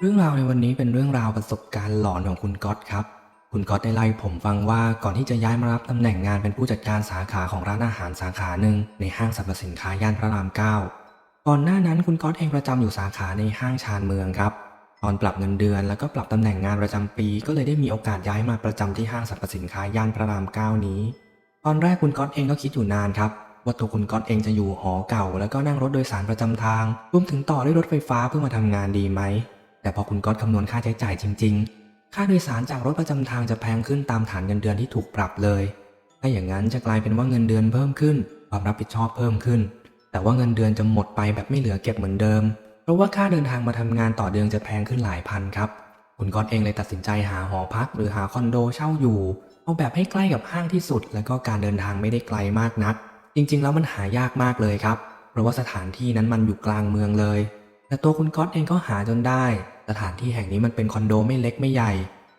เรื่องราวในวันนี้เป็นเรื่องราวประสบการณ์หลอนของคุณก๊อตครับ คุณก๊อตได้เล่าให้ผมฟังว่าก่อนที่จะย้ายมารับตำแหน่งงานเป็นผู้จัดการสาขาของร้านอาหารสาขาหนึ่งในห้างสรรพสินค้าย่านพระรามเก้าก่อนหน้านั้นคุณก๊อตเองประจำอยู่สาขาในห้างชานเมืองครับ ตอนปรับเงินเดือนแล้วก็ปรับตำแหน่งงานประจำปี ก็เลยได้มีโอกาสย้ายมาประจำที่ห้างสรรพสินค้าย่านพระรามเก้านี้ ตอนแรกคุณก๊อตเองก็คิดอยู่นานครับว่าตัวคุณก๊อตเองจะอยู่หอเก่า แล้วก็นั่งรถโดยสารประจำทางรวมถึงต่อด้วยรถไฟฟ้าเพื่อมาทำงานดีไหม แต่พอคุณก๊อตคำนวณค่าใช้จ่ายจริง ๆ ค่าโดยสารจากรถประจำทางจะแพงขึ้นตามฐานเงินเดือนที่ถูกปรับเลย ถ้าอย่างนั้นจะกลายเป็นว่าเงินเดือนเพิ่มขึ้น ความรับผิดชอบเพิ่มขึ้น แต่ว่าเงินเดือนจะหมดไปแบบไม่เหลือเก็บเหมือนเดิม เพราะว่าค่าเดินทางมาทำงานต่อเดือนจะแพงขึ้นหลายพันครับ คุณก๊อตเองเลยตัดสินใจหาหอพัก หรือหาคอนโดเช่าอยู่ เอาแบบให้ใกล้กับห้างที่สุด แล้วก็การเดินทางไม่ได้ไกลมากนัก จริง ๆ แล้วมันหายากมากเลยครับ เพราะว่าสถานที่นั้นมันอยู่กลางเมืองเลย แต่ตัวคุณก๊อตเองก็หาจนได้ สถานที่แห่งนี้มันเป็นคอนโดไม่เล็กไม่ใหญ่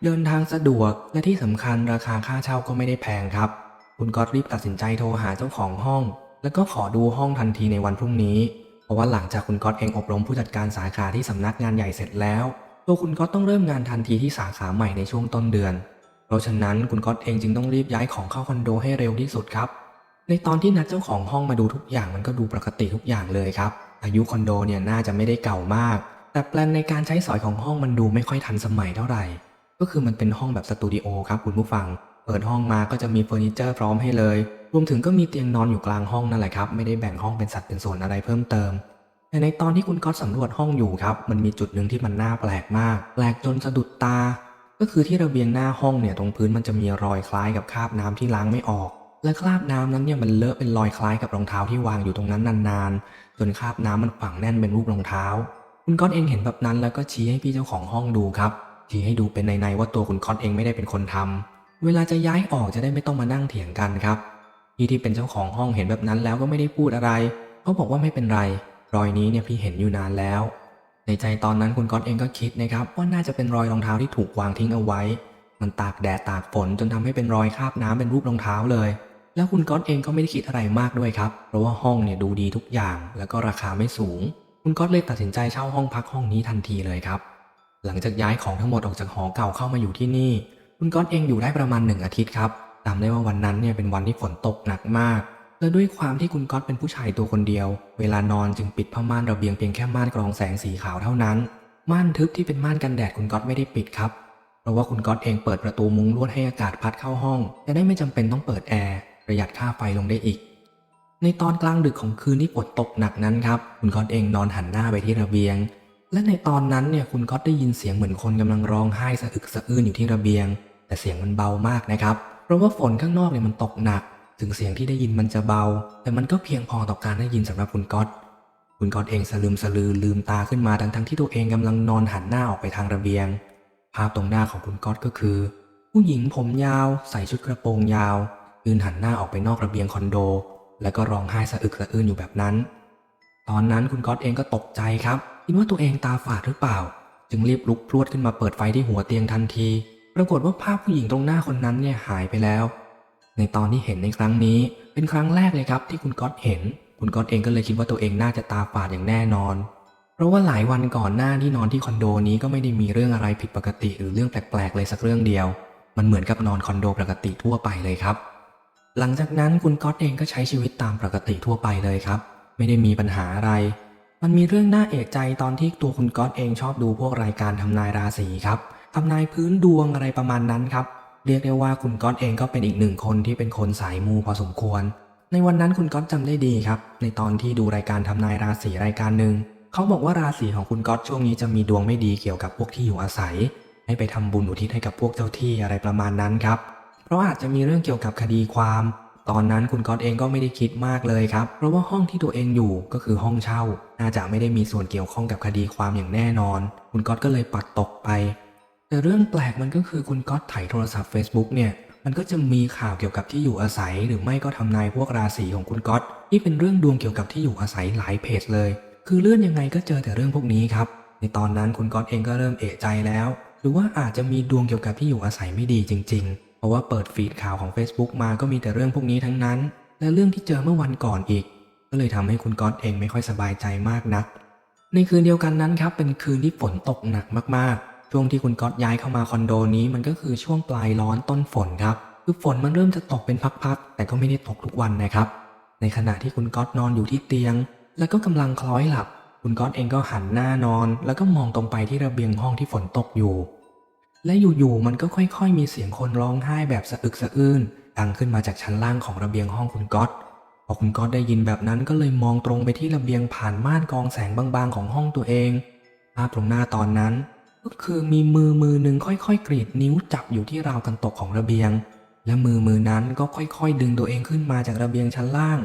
เดินทางสะดวกและที่สำคัญราคาค่าเช่าก็ไม่ได้แพงครับ คุณก๊อตรีบตัดสินใจโทรหาเจ้าของห้อง แล้วก็ขอดูห้องทันทีในวันพรุ่งนี้ เพราะว่าหลังจากคุณก๊อตเองอบรมผู้จัดการสาขาที่สำนักงานใหญ่เสร็จแล้ว ตัวคุณก๊อตต้องเริ่มงานทันทีที่สาขาใหม่ในช่วงต้นเดือน เพราะฉะนั้นคุณก๊อตเองจึงต้องรีบย้ายของเข้าคอนโดให้เร็วที่สุดครับ ในตอนที่นัดเจ้าของห้องมาดูทุกอย่างมันก็ดูปกติทุกอย่างเลยครับ อายุคอนโดเนี่ยน่าจะไม่ได้เก่ามาก แต่แปลนในการใช้สอยของห้องมันดูไม่ค่อยทันสมัยเท่าไหร่ ก็คือมันเป็นห้องแบบสตูดิโอครับคุณผู้ฟัง เปิดห้องมาก็จะมีเฟอร์นิเจอร์พร้อมให้เลย รวมถึงก็มีเตียงนอนอยู่กลางห้องนั่นแหละครับ ไม่ได้แบ่งห้องเป็นสัดเป็นส่วนอะไรเพิ่มเติมแต่ในตอนที่คุณก๊อตสำรวจห้องอยู่ครับ มันมีจุดหนึ่งที่มันน่าแปลกมาก แปลกจนสะดุดตา ก็คือที่ระเบียงหน้าห้องเนี่ยตรงพื้นมันจะมีรอยคล้ายกับคราบน้ำที่ล้างไม่ออก และคราบน้ำนั้นเนี่ยมันเลอะเป็นรอยคล้ายกับรองเท้าที่วางอยู่ตรงนั้นนานๆ จนคราบน้ำมันฝังแน่นเป็นรูปรองเท้า คุณก๊อตเองเห็นแบบนั้นแล้วก็ชี้ให้พี่เจ้าของห้องดูครับชี้ให้ดูเป็นในๆว่าตัวคุณก๊อตเองไม่ได้เป็นคนทำเวลาจะย้ายออกจะได้ไม่ต้องมานั่งเถียงกันครับพี่ที่เป็นเจ้าของห้องเห็นแบบนั้นแล้วก็ไม่ได้พูดอะไรเขาบอกว่าไม่เป็นไร รอยนี้เนี่ยพี่เห็นอยู่นานแล้ว ในใจตอนนั้นคุณก๊อตเองก็คิดนะครับว่าน่าจะเป็นรอยรองเท้าที่ถูกวางทิ้งเอาไว้ มันตากแดดตากฝนจนทำให้เป็นรอยคราบน้ำเป็นรูปรองเท้าเลย แล้วคุณก๊อตเองก็ไม่ได้คิดอะไรมากด้วยครับ เพราะว่าห้องเนี่ยดูดีทุกอย่าง แล้วก็ราคาไม่สูง คุณก๊อตเลยตัดสินใจเช่าห้องพักห้องนี้ทันทีเลยครับ หลังจากย้ายของทั้งหมดออกจากหอเก่าเข้ามาอยู่ที่นี่ คุณก๊อตเองอยู่ได้ประมาณหนึ่งอาทิตย์ครับจำได้ว่าวันนั้นเนี่ยเป็นวันที่ฝนตกหนักมาก และด้วยความที่คุณก๊อตเป็นผู้ชายตัวคนเดียว เวลานอนจึงปิดผ้าม่านระเบียงเพียงแค่ม่านกรองแสงสีขาวเท่านั้น ม่านทึบที่เป็นม่านกันแดดคุณก๊อตไม่ได้ปิดครับ เพราะว่าคุณก๊อตเองเปิดประตูมุ้งลวดให้อากาศพัดเข้าห้องจะได้ไม่จำเป็นต้องเปิดแอร์ ประหยัดค่าไฟลงได้อีก ในตอนกลางดึกของคืนที่ฝนตกหนักนั้นครับ คุณก๊อตเองนอนหันหน้าไปที่ระเบียง และในตอนนั้นเนี่ยคุณก๊อตได้ยินเสียงเหมือนคนกำลังร้องไห้สะอึกสะอื้นอยู่ที่ระเบียง แต่เสียงมันเบามากนะครับ เพราะว่าฝนข้างนอกเนี่ยมันตกหนัก ถึงเสียงที่ได้ยินมันจะเบา แต่มันก็เพียงพอต่อการได้ยินสำหรับคุณก๊อตคุณก๊อตเองสลืมสลือลืมตาขึ้นมาทั้งทั้งๆที่ตัวเองกำลังนอนหันหน้าออกไปทางระเบียง ภาพตรงหน้าของคุณก๊อตก็คือ ผู้หญิงผมยาว ใส่ชุดกระโปรงยาว ยืนหันหน้าออกไปนอกระเบียงคอนโด แล้วก็ร้องไห้สะอึกสะอื้นอยู่แบบนั้น ตอนนั้นคุณก๊อตเองก็ตกใจครับคิดว่าตัวเองตาฝาดหรือเปล่า จึงรีบลุกพรวดขึ้นมาเปิดไฟที่หัวเตียงทันที ปรากฏว่าภาพผู้หญิงตรงหน้าคนนั้นเนี่ยหายไปแล้ว ในตอนที่เห็นในครั้งนี้ เป็นครั้งแรกเลยครับที่คุณก๊อตเห็น คุณก๊อตเองก็เลยคิดว่าตัวเองน่าจะตาฝาดอย่างแน่นอน เพราะว่าหลายวันก่อนหน้าที่นอนที่คอนโดนี้ก็ไม่ได้มีเรื่องอะไรผิดปกติหรือเรื่องแปลกๆเลยสักเรื่องเดียว มันเหมือนกับนอนคอนโดปกติทั่วไปเลยครับ หลังจากนั้นคุณก๊อตเองก็ใช้ชีวิตตามปกติทั่วไปเลยครับ ไม่ได้มีปัญหาอะไร มันมีเรื่องน่าเอกใจตอนที่ตัวคุณก๊อตเองชอบดูพวกรายการทำนายราศีครับทำนายพื้นดวงอะไรประมาณนั้นครับ เรียกได้ว่าคุณก๊อตเองก็เป็นอีกหนึ่งคนที่เป็นคนสายมูพอสมควร ในวันนั้นคุณก๊อตจำได้ดีครับ ในตอนที่ดูรายการทำนายราศีรายการหนึ่งเขาบอกว่าราศีของคุณก๊อตช่วงนี้จะมีดวงไม่ดีเกี่ยวกับพวกที่อยู่อาศัย ให้ไปทำบุญอุทิศให้กับพวกเจ้าที่อะไรประมาณนั้นครับ ราะอาจจะมีเรื่องเกี่ยวกับคดีความ ตอนนั้นคุณก๊อตเองก็ไม่ได้คิดมากเลยครับ เพราะว่าห้องที่ตัวเองอยู่ก็คือห้องเช่า น่าจะไม่ได้มีส่วนเกี่ยวข้องกับคดีความอย่างแน่นอน คุณก๊อตก็เลยปัดตกไป แต่เรื่องแปลกมันก็คือคุณก๊อตถ่ายโทรศัพท์ Facebook เนี่ยมันก็จะมีข่าวเกี่ยวกับที่อยู่อาศัย หรือไม่ก็ทำนายพวกราศีของคุณก๊อตที่เป็นเรื่องดวงเกี่ยวกับที่อยู่อาศัยหลายเพจเลย คือเลื่อนยังไงก็เจอแต่เรื่องพวกนี้ครับ ในตอนนั้นคุณก๊อตเองก็เริ่มเอะใจแล้ว หรือว่าอาจจะมีดวงเกี่ยวกับที่อยู่อาศัยไม่ดีจริง ๆ เพราะว่าเปิดฟีดข่าวของ Facebook มาก็มีแต่เรื่องพวกนี้ทั้งนั้น และเรื่องที่เจอเมื่อวันก่อนอีก ก็เลยทำให้คุณก๊อตเองไม่ค่อยสบายใจมากนัก ในคืนเดียวกันนั้นครับ เป็นคืนที่ฝนตกหนักมากๆ ช่วงที่คุณก๊อตย้ายเข้ามาคอนโดนี้มันก็คือช่วงปลายร้อนต้นฝนครับ คือฝนมันเริ่มจะตกเป็นพักๆ แต่ก็ไม่ได้ตกทุกวันนะครับ ในขณะที่คุณก๊อตนอนอยู่ที่เตียง แล้วก็กำลังคล้อยหลับ คุณก๊อตเองก็หันหน้านอน แล้วก็มองตรงไปที่ระเบียงห้องที่ฝนตกอยู่ และอยู่ๆมันก็ค่อยๆ มีเสียงคนร้องไห้แบบสะอึกสะอื้นดังขึ้นมาจากชั้นล่างของระเบียงห้องคุณก๊อตพอคุณก๊อตได้ยินแบบนั้นก็เลยมองตรงไปที่ระเบียงผ่านม่านกองแสงบางๆของห้องตัวเองภาพตรงหน้าตอนนั้น ก็คือมีมือมือหนึ่งค่อยๆ กรีดนิ้วจับอยู่ที่ราวกันตกของระเบียง และมือมือนั้นก็ค่อยๆ ดึงตัวเองขึ้นมาจากระเบียงชั้นล่าง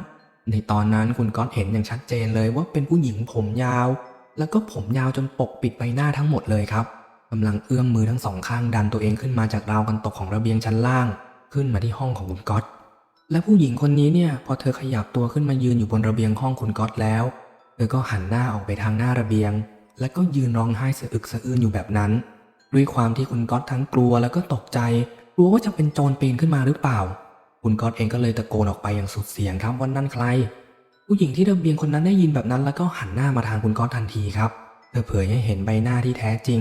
ในตอนนั้นคุณก๊อตเห็นอย่างชัดเจนเลยว่าเป็นผู้หญิงผมยาว แล้วก็ผมยาวจนปกปิดใบหน้าทั้งหมดเลยครับำลังเอื้อมมือทั้งสองข้างดันตัวเองขึ้นมาจากราวกันตกของระเบียงชั้นล่าง ขึ้นมาที่ห้องของคุณก๊อตและผู้หญิงคนนี้เนี่ยพอเธอขยับตัวขึ้นมายืนอยู่บนระเบียงห้องคุณก๊อตแล้ว เธอก็หันหน้าออกไปทางหน้าระเบียง แล้วก็ยืนร้องไห้สะอึกสะอื้นอยู่แบบนั้น ด้วยความที่คุณก๊อตทั้งกลัวแล้วก็ตกใจ กลัวว่าจะเป็นโจรปีนขึ้นมาหรือเปล่า คุณก๊อตเองก็เลยตะโกนออกไปอย่างสุดเสียงครับว่านั่นใคร ผู้หญิงที่ระเบียงคนนั้นได้ยินแบบนั้น แล้วก็หันหน้ามาทางคุณก๊อตทันทีครับ เธอเผยให้เห็นใบหน้าที่แท้จริง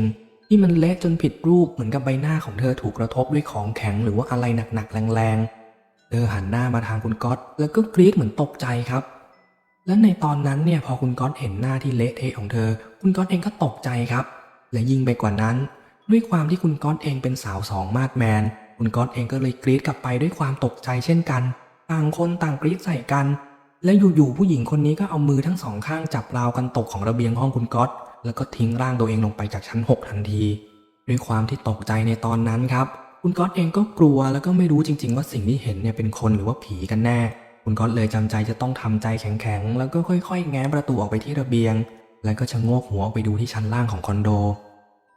ที่มันเละจนผิดรูปเหมือนกับใบหน้าของเธอถูกกระทบด้วยของแข็งหรือว่าอะไรหนักๆแรงๆ เธอหันหน้ามาทางคุณก๊อตแล้วก็กรี๊ดเหมือนตกใจครับ และในตอนนั้นเนี่ยพอคุณก๊อตเห็นหน้าที่เละเทะของเธอ คุณก๊อตเองก็ตกใจครับ และยิ่งไปกว่านั้น ด้วยความที่คุณก๊อตเองเป็นสาวสองมาดแมน คุณก๊อตเองก็เลยกรี๊ดกลับไปด้วยความตกใจเช่นกัน ต่างคนต่างกรี๊ดใส่กัน และอยู่ๆผู้หญิงคนนี้ก็เอามือทั้งสองข้างจับราวกันตกของระเบียงห้องคุณก๊อต แล้วก็ทิ้งร่างตัวเองลงไปจากชั้นหกทันที ด้วยความที่ตกใจในตอนนั้นครับ คุณก๊อตเองก็กลัวแล้วก็ไม่รู้จริง ๆ ว่าสิ่งที่เห็นเนี่ยเป็นคนหรือว่าผีกันแน่ คุณก๊อตเลยจำใจจะต้องทำใจแข็งๆ แล้วก็ค่อยๆ แง้มประตูออกไปที่ระเบียง แล้วก็ชะโงกหัวออกไปดูที่ชั้นล่างของคอนโด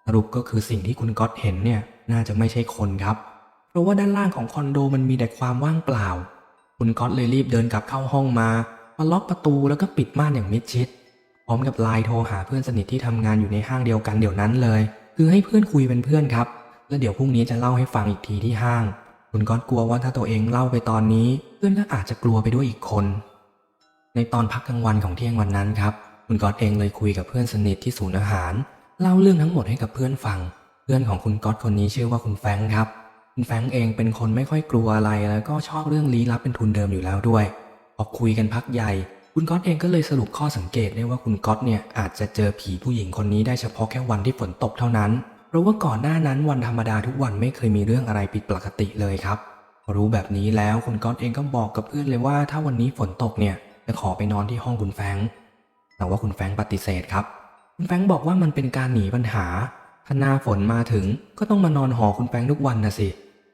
สรุปก็คือสิ่งที่คุณก๊อตเห็นเนี่ยน่าจะไม่ใช่คนครับ เพราะว่าด้านล่างของคอนโดมันมีแต่ความว่างเปล่า คุณก๊อตเลยรีบเดินกลับเข้าห้องมามาล็อกประตูแล้วก็ปิดม่านอย่างมิดชิด พร้อมกับไลน์โทรหาเพื่อนสนิทที่ทำงานอยู่ในห้างเดียวกันเดี๋ยวนั้นเลย คือให้เพื่อนคุยเป็นเพื่อนครับ แล้วเดี๋ยวพรุ่งนี้จะเล่าให้ฟังอีกทีที่ห้าง คุณก๊อตกลัวว่าถ้าตัวเองเล่าไปตอนนี้ เพื่อนก็อาจจะกลัวไปด้วยอีกคน ในตอนพักกลางวันของเที่ยงวันนั้นครับ คุณก๊อตเองเลยคุยกับเพื่อนสนิทที่ศูนย์อาหาร เล่าเรื่องทั้งหมดให้กับเพื่อนฟัง เพื่อนของคุณก๊อตคนนี้ชื่อว่าคุณแฟงครับ คุณแฟงเองเป็นคนไม่ค่อยกลัวอะไรแล้วก็ชอบเรื่องลี้ลับเป็นทุนเดิมอยู่แล้วด้วยพอคุยกันพักใหญ่ คุณก๊อตเองก็เลยสรุปข้อสังเกตได้ว่าคุณก๊อตเนี่ยอาจจะเจอผีผู้หญิงคนนี้ได้เฉพาะแค่วันที่ฝนตกเท่านั้น เพราะว่าก่อนหน้านั้นวันธรรมดาทุกวันไม่เคยมีเรื่องอะไรผิดปกติเลยครับ รู้แบบนี้แล้วคุณก๊อตเองก็บอกกับเพื่อนเลยว่า ถ้าวันนี้ฝนตกเนี่ยจะขอไปนอนที่ห้องคุณแฟงแต่ว่าคุณแฟงปฏิเสธครับ คุณแฟงบอกว่ามันเป็นการหนีปัญหาถ้าหน้าฝนมาถึงก็ต้องมานอนหอคุณแฟงทุกวันนะสิ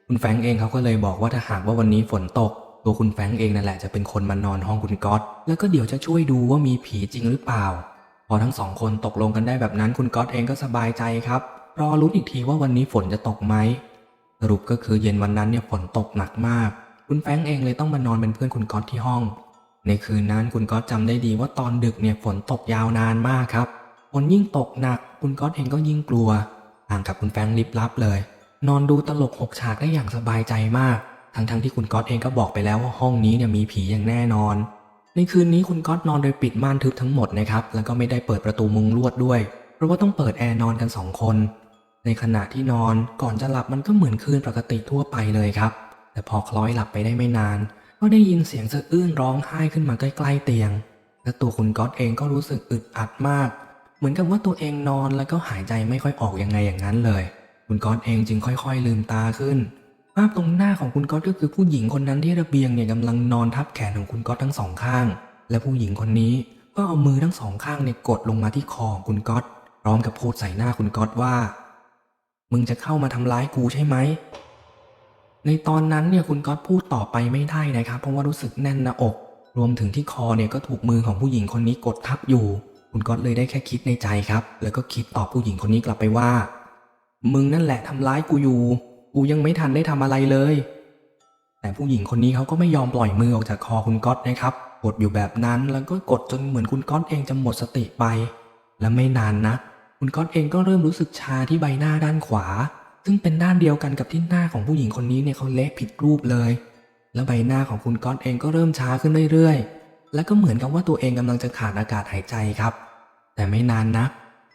คุณแฟงเองเขาก็เลยบอกว่าถ้าหากว่าวันนี้ฝนตก ตัวคุณแฟงเองนั่นแหละจะเป็นคนมานอนห้องคุณก๊อตแล้วก็เดี๋ยวจะช่วยดูว่ามีผีจริงหรือเปล่า พอทั้งสองคนตกลงกันได้แบบนั้นคุณก๊อตเองก็สบายใจครับ รอรุ้นอีกทีว่าวันนี้ฝนจะตกไหมสรุปก็คือเย็นวันนั้นเนี่ยฝนตกหนักมาก คุณแฟงเองเลยต้องมานอนเป็นเพื่อนคุณก๊อตที่ห้อง ในคืนนั้นคุณก๊อตจำได้ดีว่าตอนดึกเนี่ยฝนตกยาวนานมากครับฝนยิ่งตกหนัก คุณก๊อตเองก็ยิ่งกลัวต่างกับคุณแฟงลิบลับเลย นอนดูตลกหกฉากได้อย่างสบายใจมาก ทั้งๆที่คุณก๊อตเองก็บอกไปแล้วว่าห้องนี้เนี่ยมีผีอย่างแน่นอน ในคืนนี้คุณก๊อตนอนโดยปิดม่านทึบทั้งหมดนะครับ แล้วก็ไม่ได้เปิดประตูมุงลวดด้วย เพราะว่าต้องเปิดแอร์นอนกันสองคน ในขณะที่นอนก่อนจะหลับมันก็เหมือนคืนปกติทั่วไปเลยครับ แต่พอคล้อยหลับไปได้ไม่นาน ก็ได้ยินเสียงสะอื้นร้องไห้ขึ้นมาใกล้ๆเตียง และตัวคุณก๊อตเองก็รู้สึกอึดอัดมาก เหมือนกับว่าตัวเองนอนแล้วก็หายใจไม่ค่อยออกยังไงอย่างนั้นเลย คุณก๊อตเองจึงค่อย ๆ ลืมตาขึ้น ภาพตรงหน้าของคุณก๊อตก็คือผู้หญิงคนนั้นที่ระเบียงเนี่ยกำลังนอนทับแขนของคุณก๊อตทั้งสองข้าง และผู้หญิงคนนี้ก็เอามือทั้งสองข้างเนี่ยกดลงมาที่คอของคุณก๊อตพร้อมกับพูดใส่หน้าคุณก๊อตว่า มึงจะเข้ามาทำร้ายกูใช่ไหม ในตอนนั้นเนี่ยคุณก๊อตพูดต่อไปไม่ได้นะครับ เพราะว่ารู้สึกแน่นหน้าอก รวมถึงที่คอเนี่ยก็ถูกมือของผู้หญิงคนนี้กดทับอยู่ คุณก๊อตเลยได้แค่คิดในใจครับ แล้วก็คิดตอบผู้หญิงคนนี้กลับไปว่า มึงนั่นแหละทำร้ายกูอยู่ กูยังไม่ทันได้ทำอะไรเลย แต่ผู้หญิงคนนี้เขาก็ไม่ยอมปล่อยมือออกจากคอคุณก๊อตนะครับกดอยู่แบบนั้นแล้วก็กดจนเหมือนคุณก๊อตเองจะหมดสติไป และไม่นานนะคุณก๊อตเองก็เริ่มรู้สึกชาที่ใบหน้าด้านขวา ซึ่งเป็นด้านเดียวกันกับที่หน้าของผู้หญิงคนนี้เนี่ยเขาเละผิดรูปเลย แล้วใบหน้าของคุณก๊อตเองก็เริ่มช้าขึ้นเรื่อยๆ และก็เหมือนกับว่าตัวเองกำลังจะขาดอากาศหายใจครับ แต่ไม่นานนัก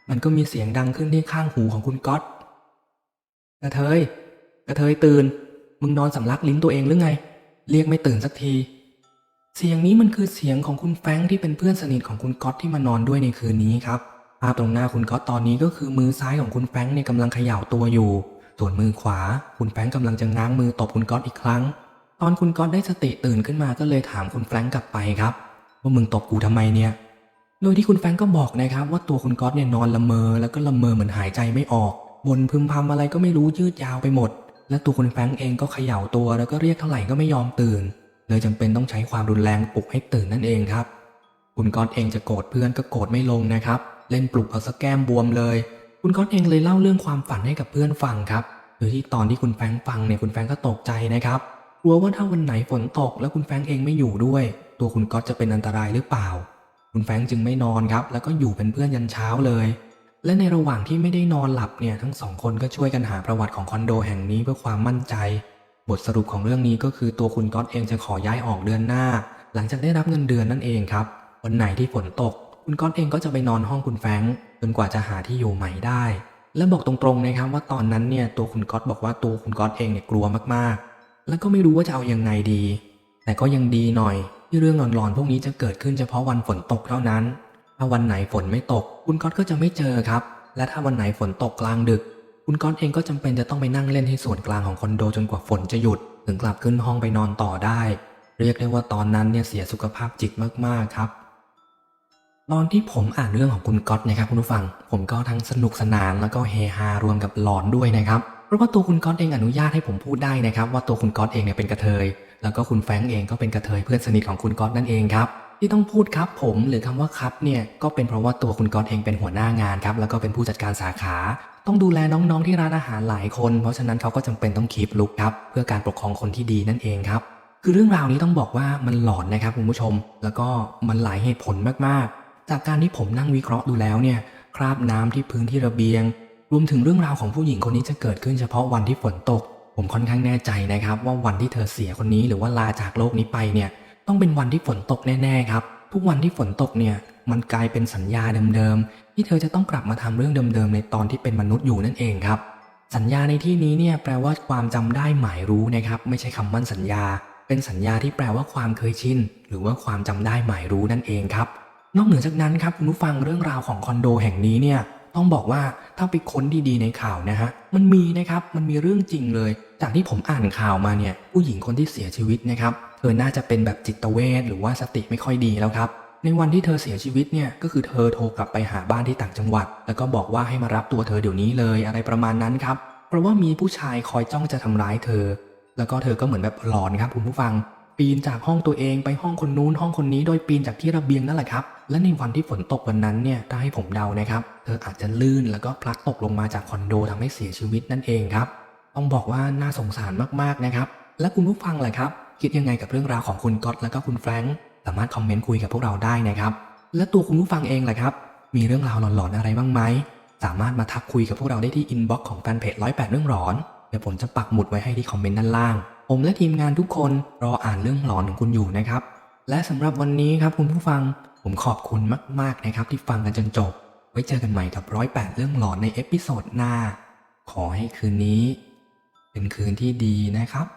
มันก็มีเสียงดังขึ้นที่ข้างหูของคุณก๊อตกระเทย กระเทยตื่น มึงนอนสำลักลิ้นตัวเองหรือไง เรียกไม่ตื่นสักที เสียงนี้มันคือเสียงของคุณแฟงที่เป็นเพื่อนสนิทของคุณก๊อตที่มานอนด้วยในคืนนี้ครับ ภาพตรงหน้าคุณก๊อตตอนนี้ก็คือมือซ้ายของคุณแฟงเนี่ยกำลังเขย่าตัวอยู่ ส่วนมือขวา คุณแฟงค์กำลังจะง้างมือตบคุณก๊อตอีกครั้ง ตอนคุณก๊อตได้สติตื่นขึ้นมาก็เลยถามคุณแฟงกลับไปครับว่ามึงตบกูทำไมเนี่ย โดยที่คุณแฟงก์ก็บอกนะครับ ว่าตัวคุณก๊อตเนี่ยนอนละเมอ แล้วก็ละเมอเหมือนหายใจไม่ออกบนพึมพำอะไรก็ไม่รู้ยืดยาวไปหมด และตัวคุณแฟรงเองก็เขย่าตัวแล้วก็เรียกเท่าไหร่ก็ไม่ยอมตื่น เลยจำเป็นต้องใช้ความรุนแรงปลุกให้ตื่นนั่นเองครับ คุณก๊อตเองจะโกรธเพื่อนก็โกรธไม่ลงนะครับ เล่นปลุกเอาสแก้มบวมเลย คุณก๊อตเองเลยเล่าเรื่องความฝันให้กับเพื่อนฟังครับโดยที่ตอนที่คุณแฟรงฟังเนี่ยคุณแฟรงก็ตกใจนะครับกลัวว่าถ้าวันไหนฝนตกแล้วคุณแฟรงเองไม่อยู่ด้วย ตัวคุณก๊อตจะเป็นอันตรายหรือเปล่า คุณแฟรงจึงไม่นอนครับ แล้วก็อยู่เป็นเพื่อนยันเช้าเลย และในระหว่างที่ไม่ได้นอนหลับเนี่ยทั้งสองคนก็ช่วยกันหาประวัติของคอนโดแห่งนี้เพื่อความมั่นใจ บทสรุปของเรื่องนี้ก็คือตัวคุณก๊อตเองจะขอย้ายออกเดือนหน้า หลังจากได้รับเงินเดือนนั่นเองครับ วันไหนที่ฝนตก คุณก๊อตเองก็จะไปนอนห้องคุณแฟงจนกว่าจะหาที่อยู่ใหม่ได้ และบอกตรงๆนะครับว่าตอนนั้นเนี่ยตัวคุณก๊อตบอกว่าตัวคุณก๊อตเองเนี่ยกลัวมากๆ แล้วก็ไม่รู้ว่าจะเอายังไงดี แต่ก็ยังดีหน่อยที่เรื่องหลอนๆพวกนี้จะเกิดขึ้นเฉพาะวันฝนตกเท่านั้น ถ้าวันไหนฝนไม่ตก คุณก๊อตก็จะไม่เจอครับ และถ้าวันไหนฝนตกกลางดึก คุณก๊อตเองก็จำเป็นจะต้องไปนั่งเล่นที่ส่วนกลางของคอนโดจนกว่าฝนจะหยุด ถึงกลับขึ้นห้องไปนอนต่อได้ เรียกได้ว่าตอนนั้นเนี่ยเสียสุขภาพจิตมากๆครับตอนที่ผมอ่านเรื่องของคุณก๊อตนะครับคุณผู้ฟัง ผมก็ทั้งสนุกสนานแล้วก็เฮฮารวมกับหลอนด้วยนะครับเพราะว่าตัวคุณก๊อตเองอนุญาตให้ผมพูดได้นะครับ ว่าตัวคุณก๊อตเองเนี่ยเป็นกระเทย แล้วก็คุณแฟงเองก็เป็นกระเทยเพื่อนสนิทของคุณก๊อตนั่นเองครับ ที่ต้องพูดครับผมหรือคำว่าครับเนี่ยก็เป็นเพราะว่าตัวคุณก๊อตเองเป็นหัวหน้างานครับแล้วก็เป็นผู้จัดการสาขา ต้องดูแลน้องๆที่ร้านอาหารหลายคน เพราะฉะนั้นเขาก็จำเป็นต้องคีบลุกครับเพื่อการปกครองคนที่ดีนั่นเองครับ คือเรื่องราวนี้ต้องบอกว่ามันหลอนนะครับคุณผู้ชม แล้วก็มันหลายเหตุผลมากๆ จากการที่ผมนั่งวิเคราะห์ดูแล้วเนี่ยคราบน้ำที่พื้นที่ระเบียง รวมถึงเรื่องราวของผู้หญิงคนนี้จะเกิดขึ้นเฉพาะวันที่ฝนตก ผมค่อนข้างแน่ใจนะครับ ว่าวันที่เธอเสียคนนี้หรือว่าลาจากโลกนี้ไปเนี่ย ต้องเป็นวันที่ฝนตกแน่ๆครับ ทุกวันที่ฝนตกเนี่ย มันกลายเป็นสัญญาเดิมๆที่เธอจะต้องกลับมาทำเรื่องเดิมๆในตอนที่เป็นมนุษย์อยู่นั่นเองครับ สัญญาในที่นี้เนี่ยแปลว่าความจำได้หมายรู้นะครับ ไม่ใช่คำมั่นสัญญา เป็นสัญญาที่แปลว่าความเคยชินหรือว่าความจำได้หมายรู้นั่นเองครับ นอกเหนือจากนั้นครับคุณผู้ฟังเรื่องราวของคอนโดแห่งนี้เนี่ยต้องบอกว่าถ้าไปค้นดีๆในข่าวนะฮะมันมีนะครับมันมีเรื่องจริงเลย จากที่ผมอ่านข่าวมาเนี่ยผู้หญิงคนที่เสียชีวิตนะครับ เธอน่าจะเป็นแบบจิตเวชหรือว่าสติไม่ค่อยดีแล้วครับในวันที่เธอเสียชีวิตเนี่ยก็คือเธอโทรกลับไปหาบ้านที่ต่างจังหวัด แล้วก็บอกว่าให้มารับตัวเธอเดี๋ยวนี้เลยอะไรประมาณนั้นครับ เพราะว่ามีผู้ชายคอยจ้องจะทำร้ายเธอ แล้วก็เธอก็เหมือนแบบหลอนครับคุณผู้ฟัง ปีนจากห้องตัวเองไปห้องคนนู้นห้องคนนี้โดยปีนจากที่ระเบียงนั่นแหละครับ และในวันที่ฝนตกวันนั้นเนี่ยถ้าให้ผมเดานะครับ เธออาจจะลื่นแล้วก็พลัดตกลงมาจากคอนโดทำให้เสียชีวิตนั่นเองครับ ต้องบอกว่าน่าสงสารมากๆนะครับ และคุณผู้ฟังล่ะครับ คิดยังไงกับเรื่องราวของคุณก๊อตและก็คุณแฟรงค์สามารถคอมเมนต์คุยกับพวกเราได้นะครับ และตัวคุณผู้ฟังเองล่ะครับ มีเรื่องราวหลอนๆอะไรบ้างไหม สามารถมาทักคุยกับพวกเราได้ที่อินบ็อกซ์ของแฟนเพจร้อยแปดเรื่องหลอนเดี๋ยวผมจะปักหมุดไว้ให้ที่คอมเมนต์ด้านล่าง ผมและทีมงานทุกคนรออ่านเรื่องหลอนของคุณอยู่นะครับ และสำหรับวันนี้ครับคุณผู้ฟัง ผมขอบคุณมากๆนะครับ ที่ฟังกันจนจบ ไว้เจอกันใหม่กับร้อยแปดเรื่องหลอนในเอพิโซดหน้า ขอให้คืนนี้ เป็นคืนที่ดีนะครับ